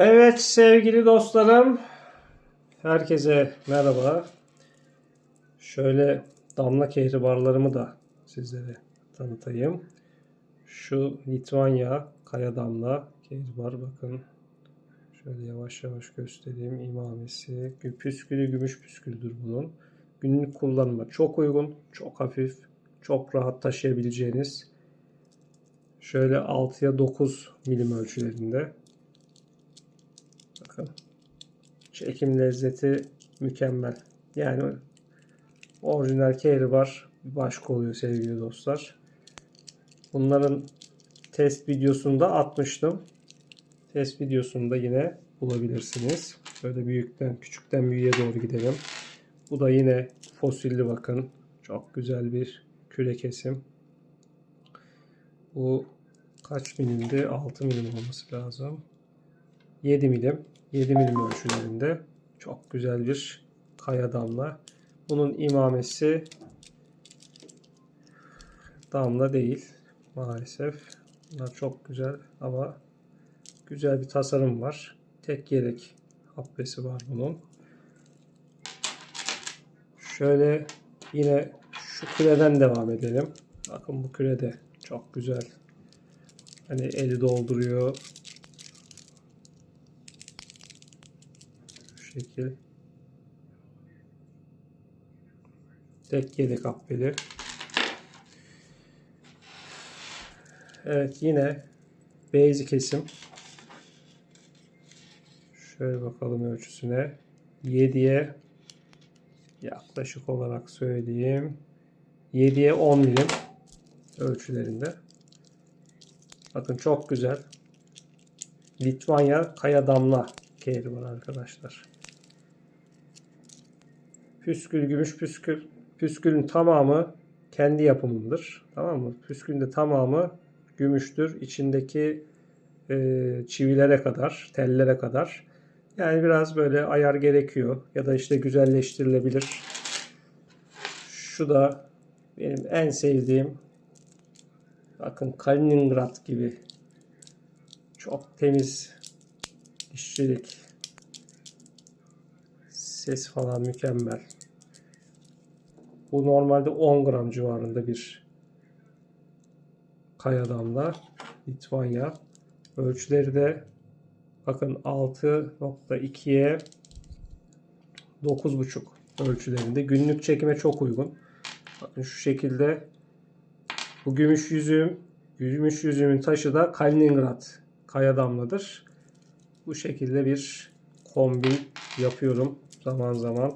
Evet sevgili dostlarım. Herkese merhaba. Şöyle damla kehribarlarımı da sizlere tanıtayım. Şu Litvanya kaya damla kehribar bakın. Şöyle yavaş yavaş göstereyim. İmamesi. Püskülü gümüş püsküldür bunun. Günlük kullanıma çok uygun. Çok hafif. Çok rahat taşıyabileceğiniz. Şöyle 6'ya 9 milim ölçülerinde. Bakın. Çekim lezzeti mükemmel. Yani orijinal kehribar başka oluyor sevgili dostlar. Bunların test videosunu da atmıştım. Test videosunu da yine bulabilirsiniz. Böyle büyükten küçükten büyüğe doğru gidelim. Bu da yine fosilli bakın. Çok güzel bir küre kesim. Bu kaç milimdi? 6 milim olması lazım. 7 milim. 7 milim ölçülerinde. Çok güzel bir kaya damla. Bunun imamesi damla değil maalesef. Bunlar çok güzel ama güzel bir tasarım var. Tek yelek habbesi var bunun. Şöyle yine şu küreden devam edelim. Bakın bu kürede çok güzel. Hani eli dolduruyor. Şekil. Tek yedek habbeli. Evet yine beyzi kesim. Şöyle bakalım ölçüsüne. 7'ye yaklaşık olarak söyleyeyim. 7'ye 10 milim ölçülerinde. Bakın çok güzel. Litvanya kaya damla kehri var arkadaşlar. Püskül, gümüş püskül. Püskülün tamamı kendi yapımındır. Tamam mı? Püskülün de tamamı gümüştür. İçindeki e, çivilere kadar, tellere kadar. Yani biraz böyle ayar gerekiyor. Ya da işte güzelleştirilebilir. Şu da benim en sevdiğim bakın Kaliningrad gibi çok temiz işçilik ses falan mükemmel. Bu normalde 10 gram civarında bir kaya damla Litvanya. Ölçüleri de bakın 6.2'ye 9.5 ölçülerinde. Günlük çekime çok uygun. Bakın şu şekilde bu gümüş yüzüğüm, gümüş yüzüğümün taşı da Kaliningrad kaya damladır. Bu şekilde bir kombin yapıyorum zaman zaman.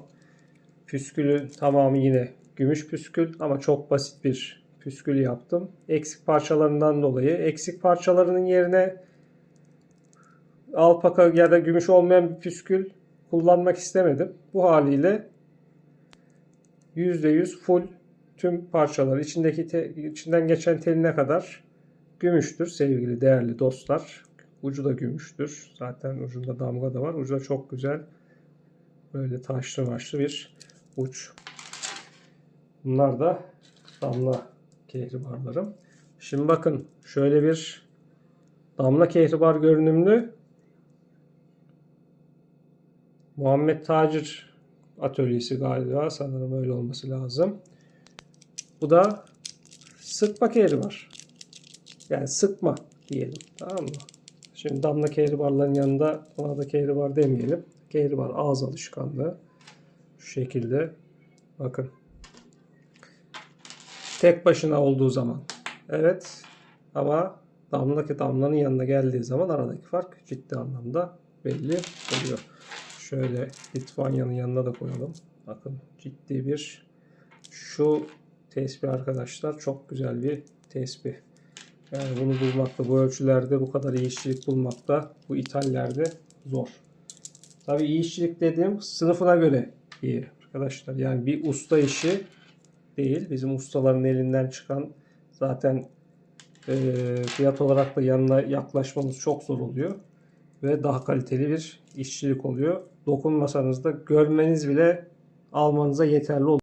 Püskülü tamamı yine gümüş püskül ama çok basit bir püskül yaptım. Eksik parçalarından dolayı eksik parçalarının yerine alpaka ya da gümüş olmayan bir püskül kullanmak istemedim. Bu haliyle %100 full tüm parçalar içindeki te, içinden geçen teline kadar gümüştür sevgili değerli dostlar. Ucu da gümüştür. Zaten ucunda damga da var. Ucu da çok güzel. Böyle taşlı maşlı bir uç. Bunlar da damla kehribarlarım. Şimdi bakın şöyle bir damla kehribar görünümlü Muhammed Tacir atölyesi galiba sanırım öyle olması lazım. Bu da sıkma kehribar. Yani sıkma diyelim. Tamam mı? Şimdi damla kehribarların yanında ona da kehribar demeyelim. Kehribar ağız alışkanlığı. Şu şekilde. Bakın. Tek başına olduğu zaman. Evet. Ama damla damlanın yanına geldiği zaman aradaki fark ciddi anlamda belli oluyor. Şöyle Litvanya'nın yanına da koyalım. Bakın ciddi bir şu tesbih arkadaşlar çok güzel bir tesbih. Yani bunu bulmakta bu ölçülerde bu kadar iyi bulmakta bu ithallerde zor. Tabii iyi işçilik dediğim sınıfına göre iyi arkadaşlar. Yani bir usta işi değil. Bizim ustaların elinden çıkan zaten e, fiyat olarak da yanına yaklaşmamız çok zor oluyor. Ve daha kaliteli bir işçilik oluyor. Dokunmasanız da görmeniz bile almanıza yeterli oluyor.